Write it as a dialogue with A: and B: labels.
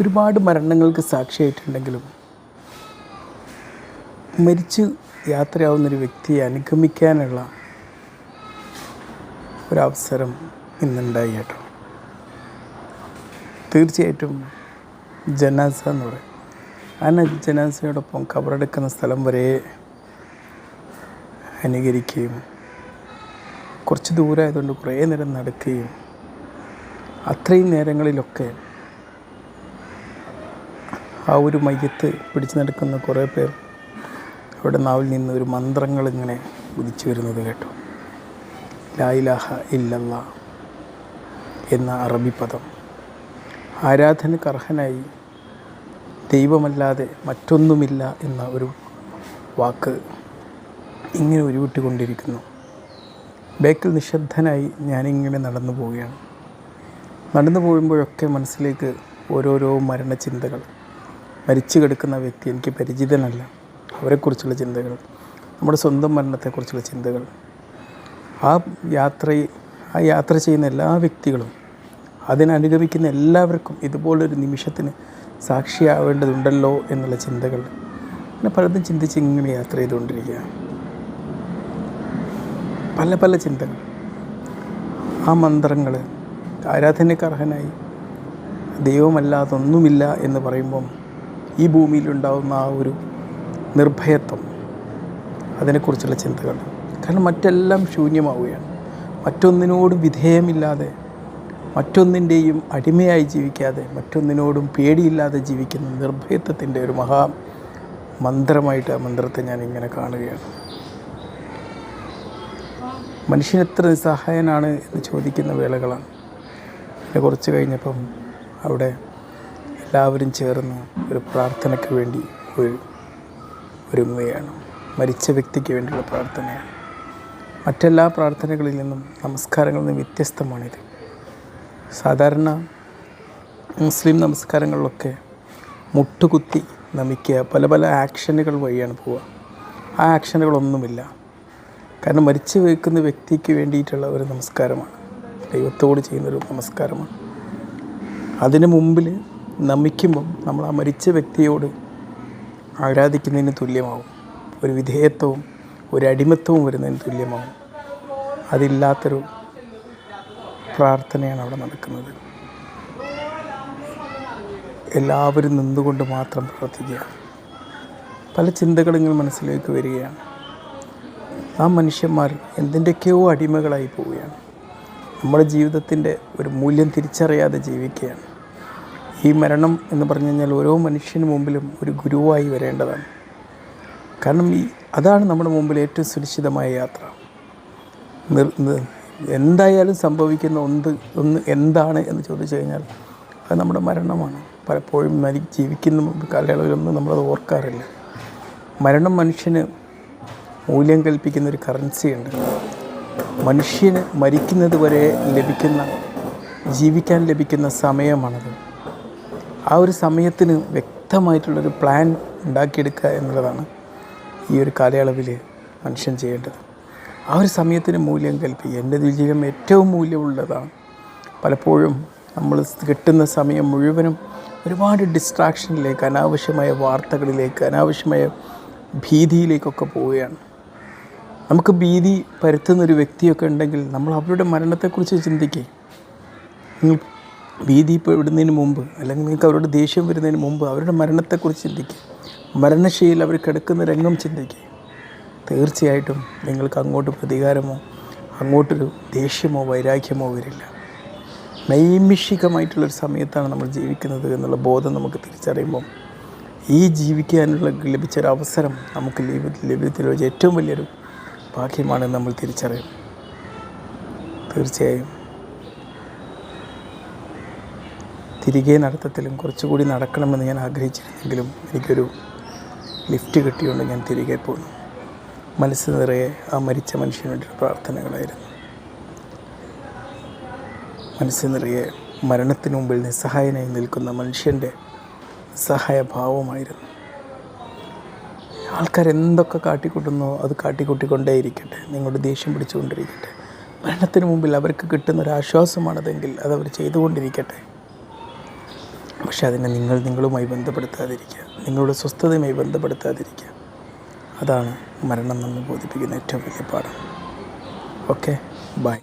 A: ഒരുപാട് മരണങ്ങൾക്ക് സാക്ഷിയായിട്ടുണ്ടെങ്കിലും മരിച്ച് യാത്രയാവുന്നൊരു വ്യക്തിയെ അനുഗമിക്കാനുള്ള ഒരവസരം ഇന്നുണ്ടായി കേട്ടോ. തീർച്ചയായിട്ടും ജനാസ എന്ന് പറയും. ആ ജനാസയോടൊപ്പം കബറെടുക്കുന്ന സ്ഥലം വരെ അനുകരിക്കുകയും കുറച്ച് ദൂരമായതുകൊണ്ട് കുറേ നേരം നടക്കുകയും അത്രയും നേരങ്ങളിലൊക്കെ ആ ഒരു മയ്യത്ത് പിടിച്ചു നടക്കുന്ന കുറേ പേർ അവിടെ നാവിൽ നിന്ന് ഒരു മന്ത്രങ്ങൾ ഇങ്ങനെ ഉദിച്ചു വരുന്നത് കേട്ടു. ലായിലാഹ ഇല്ലല്ല എന്ന അറബി പദം. ആരാധനക്ക് അർഹനായി ദൈവമല്ലാതെ മറ്റൊന്നുമില്ല എന്ന ഒരു വാക്ക് ഇങ്ങനെ ഉരുവിട്ടുകൊണ്ടിരിക്കുന്നു. ബേക്കിൽ നിശബ്ദനായി ഞാനിങ്ങനെ നടന്നു പോവുകയാണ് നടന്നു പോകുമ്പോഴൊക്കെ മനസ്സിലേക്ക് ഓരോരോ മരണചിന്തകൾ. മരിച്ചു കിടക്കുന്ന വ്യക്തി എനിക്ക് പരിചിതനല്ല. അവരെക്കുറിച്ചുള്ള ചിന്തകൾ നമ്മുടെ സ്വന്തം മരണത്തെക്കുറിച്ചുള്ള ചിന്തകൾ. ആ യാത്രയിൽ ആ യാത്ര ചെയ്യുന്ന എല്ലാ വ്യക്തികളും അതിനനുഗമിക്കുന്ന എല്ലാവർക്കും ഇതുപോലൊരു നിമിഷത്തിന് സാക്ഷിയാവേണ്ടതുണ്ടല്ലോ എന്നുള്ള ചിന്തകൾ. അങ്ങനെ പലതും ചിന്തിച്ച് ഇങ്ങനെ യാത്ര ചെയ്തുകൊണ്ടിരിക്കുക പല പല ചിന്തകൾ. ആ മന്ത്രങ്ങൾ ആരാധനയ്ക്ക് അർഹനായി. ദൈവമല്ലാതൊന്നുമില്ല എന്ന് പറയുമ്പം ഈ ഭൂമിയിലുണ്ടാകുന്ന ആ ഒരു നിർഭയത്വം അതിനെക്കുറിച്ചുള്ള ചിന്തകൾ. കാരണം മറ്റെല്ലാം ശൂന്യമാവുകയാണ്. മറ്റൊന്നിനോടും വിധേയമില്ലാതെ മറ്റൊന്നിന്റെയും അടിമയായി ജീവിക്കാതെ മറ്റൊന്നിനോടും പേടിയില്ലാതെ ജീവിക്കുന്ന നിർഭയത്വത്തിന്റെ ഒരു മഹാ മന്ത്രമായിട്ട് ആ മന്ത്രത്തെ ഞാൻ ഇങ്ങനെ കാണുകയാണ്. മനുഷ്യൻ എത്ര നിസ്സഹായനാണ് എന്ന് ചോദിക്കുന്ന വേളകളാണ്. പിന്നെ കുറച്ച് കഴിഞ്ഞപ്പം അവിടെ എല്ലാവരും ചേർന്ന് ഒരു പ്രാർത്ഥനയ്ക്ക് വേണ്ടി ഒരു ഒരുങ്ങുകയാണ് മരിച്ച വ്യക്തിക്ക് വേണ്ടിയുള്ള പ്രാർത്ഥനയാണ്. മറ്റെല്ലാ പ്രാർത്ഥനകളിൽ നിന്നും നമസ്കാരങ്ങളിൽ നിന്നും വ്യത്യസ്തമാണിത്. സാധാരണ മുസ്ലിം നമസ്കാരങ്ങളിലൊക്കെ മുട്ടുകുത്തി നമിക്കുക പല പല ആക്ഷനുകൾ വഴിയാണ് പോവുക. ആ ആക്ഷനുകളൊന്നുമില്ല. കാരണം മരിച്ചു വെക്കുന്ന വ്യക്തിക്ക് വേണ്ടിയിട്ടുള്ള ഒരു നമസ്കാരമാണ്. ദൈവത്തോട് ചെയ്യുന്നൊരു നമസ്കാരമാണ്. അതിന് മുമ്പിൽ നമിക്കുമ്പം നമ്മൾ ആ മരിച്ച വ്യക്തിയോട് ആരാധിക്കുന്നതിന് തുല്യമാവും. ഒരു വിധേയത്വവും ഒരു അടിമത്വവും വരുന്നതിന് തുല്യമാവും. അതില്ലാത്തൊരു പ്രാർത്ഥനയാണ് അവിടെ നടക്കുന്നത്. എല്ലാവരും നിന്നുകൊണ്ട് മാത്രം പ്രാർത്ഥിക്കുക പല ചിന്തകളിങ്ങനെ മനസ്സിലേക്ക് വരികയാണ്. ആ മനുഷ്യന്മാർ എന്തിന്റെയൊക്കെയോ അടിമകളായി പോവുകയാണ്. നമ്മുടെ ജീവിതത്തിന്റെ ഒരു മൂല്യം തിരിച്ചറിയാതെ ജീവിക്കുകയാണ്. ഈ മരണം എന്ന് പറഞ്ഞു കഴിഞ്ഞാൽ ഓരോ മനുഷ്യന് മുമ്പിലും ഒരു ഗുരുവായി വരേണ്ടതാണ്. കാരണം ഈ അതാണ് നമ്മുടെ മുമ്പിൽ ഏറ്റവും സുരക്ഷിതമായ യാത്ര. എന്തായാലും സംഭവിക്കുന്ന ഒന്ന് ഒന്ന് എന്താണ് എന്ന് ചോദിച്ചു കഴിഞ്ഞാൽ അത് നമ്മുടെ മരണമാണ്. പലപ്പോഴും മരി ജീവിക്കുന്ന കാലയളവിലൊന്നും നമ്മളത് ഓർക്കാറില്ല. മരണം മനുഷ്യന് മൂല്യം കൽപ്പിക്കുന്ന ഒരു കറൻസിയുണ്ട് മനുഷ്യന് മരിക്കുന്നത് വരെ ലഭിക്കുന്ന ജീവിക്കാൻ ലഭിക്കുന്ന സമയമാണത്. ആ ഒരു സമയത്തിന് വ്യക്തമായിട്ടുള്ളൊരു പ്ലാൻ ഉണ്ടാക്കിയെടുക്കുക എന്നുള്ളതാണ് ഈ ഒരു കാലയളവിൽ മനുഷ്യൻ ചെയ്യേണ്ടത്. ആ ഒരു സമയത്തിന് മൂല്യം കൽപ്പിക്കുക. എന്റെ ജീവിതം ഏറ്റവും മൂല്യമുള്ളതാണ്. പലപ്പോഴും നമ്മൾ കിട്ടുന്ന സമയം മുഴുവനും ഒരുപാട് ഡിസ്ട്രാക്ഷനിലേക്ക് അനാവശ്യമായ വാർത്തകളിലേക്ക് അനാവശ്യമായ ഭീതിയിലേക്കൊക്കെ പോവുകയാണ്. നമുക്ക് ഭീതി പരത്തുന്ന ഒരു വ്യക്തിയൊക്കെ ഉണ്ടെങ്കിൽ നമ്മൾ അവരുടെ മരണത്തെക്കുറിച്ച് ചിന്തിക്കുക നിങ്ങൾ ഭീതി ഇപ്പോൾ വിടുന്നതിന് മുമ്പ് അല്ലെങ്കിൽ നിങ്ങൾക്ക് അവരുടെ ദേഷ്യം വരുന്നതിന് മുമ്പ് അവരുടെ മരണത്തെക്കുറിച്ച് ചിന്തിക്കുക. മരണശൈലിയിൽ അവർ കിടക്കുന്ന രംഗം ചിന്തിക്കുക. തീർച്ചയായിട്ടും നിങ്ങൾക്ക് അങ്ങോട്ട് പ്രതികാരമോ അങ്ങോട്ടൊരു ദേഷ്യമോ വൈരാഗ്യമോ വരില്ല. നൈമിഷികമായിട്ടുള്ളൊരു സമയത്താണ് നമ്മൾ ജീവിക്കുന്നത് എന്നുള്ള ബോധം നമുക്ക് തിരിച്ചറിയുമ്പം ഈ ജീവിക്കാനുള്ള ലഭിച്ചൊരു അവസരം നമുക്ക് ലഭ്യ- ലഭ്യത്തിൽ ഏറ്റവും വലിയൊരു ഭാഗ്യമാണ് നമ്മൾ തിരിച്ചറിയും. തീർച്ചയായും. തിരികെ നടത്തത്തിലും കുറച്ചുകൂടി നടക്കണമെന്ന് ഞാൻ ആഗ്രഹിച്ചിരുന്നെങ്കിലും എനിക്കൊരു ലിഫ്റ്റ് കിട്ടിയുകൊണ്ട് ഞാൻ തിരികെ പോന്നു. മനസ്സ് നിറയെ ആ മരിച്ച മനുഷ്യന് പ്രാർത്ഥനകളായിരുന്നു. മനസ്സ് നിറയെ മരണത്തിന് മുമ്പിൽ നിസ്സഹായനായി നിൽക്കുന്ന മനുഷ്യന്റെ നിസ്സഹായഭാവമായിരുന്നു. ആൾക്കാർ എന്തൊക്കെ കാട്ടിക്കൂട്ടുന്നോ അത് കാട്ടിക്കൂട്ടിക്കൊണ്ടേയിരിക്കട്ടെ. നിങ്ങളുടെ ദേഷ്യം പിടിച്ചുകൊണ്ടിരിക്കട്ടെ. മരണത്തിന് മുമ്പിൽ അവർക്ക് കിട്ടുന്ന അതവർ ചെയ്തുകൊണ്ടിരിക്കട്ടെ. പക്ഷെ അതിനെ നിങ്ങൾ നിങ്ങളുമായി ബന്ധപ്പെടുത്താതിരിക്കുക. നിങ്ങളുടെ സ്വസ്ഥതയുമായി ബന്ധപ്പെടുത്താതിരിക്കുക. അതാണ് മരണം നമ്മെ ബോധിപ്പിക്കുന്ന ഏറ്റവും വലിയ പാഠം. Okay bye.